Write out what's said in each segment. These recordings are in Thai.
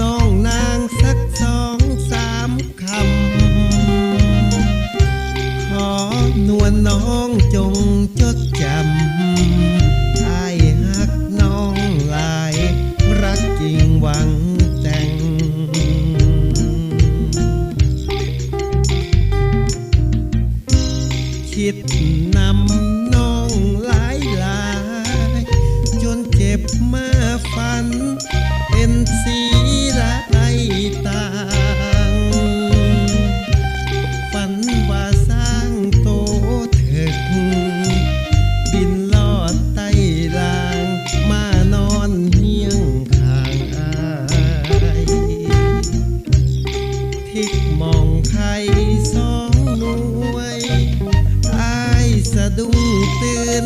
น้องนางสักสองสามคำ ขอนวลน้องจงจดจำไอ้หักน้องลาย รักจริงหวังแต่ง คิด ดุ้งตื่น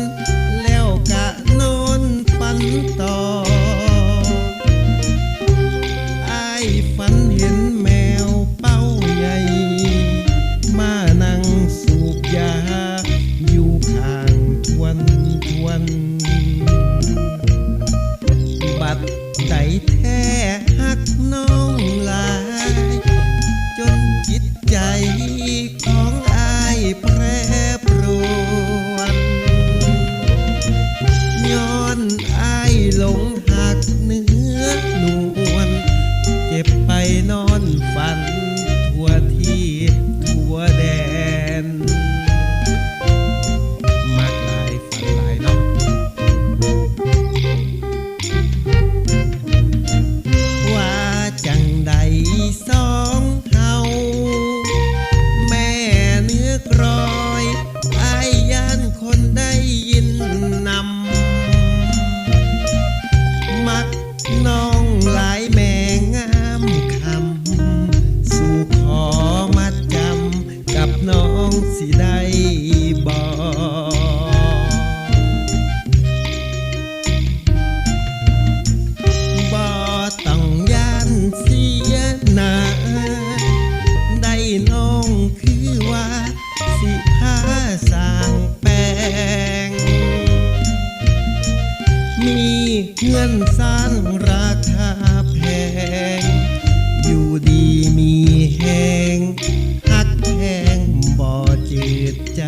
อายหลงหักเนื้อนวลเจ็บไปนอนฝัน ทั่วที่ทั่วแดน มากลายฝันหลายเนาะว่าจังใดสองเฮาแม่เนื้อกรอยอายยานคนได้ มีเงื่อนสร้างราคาแพง อยู่ดีมีแหงหักแพงบ่อจ็บใจ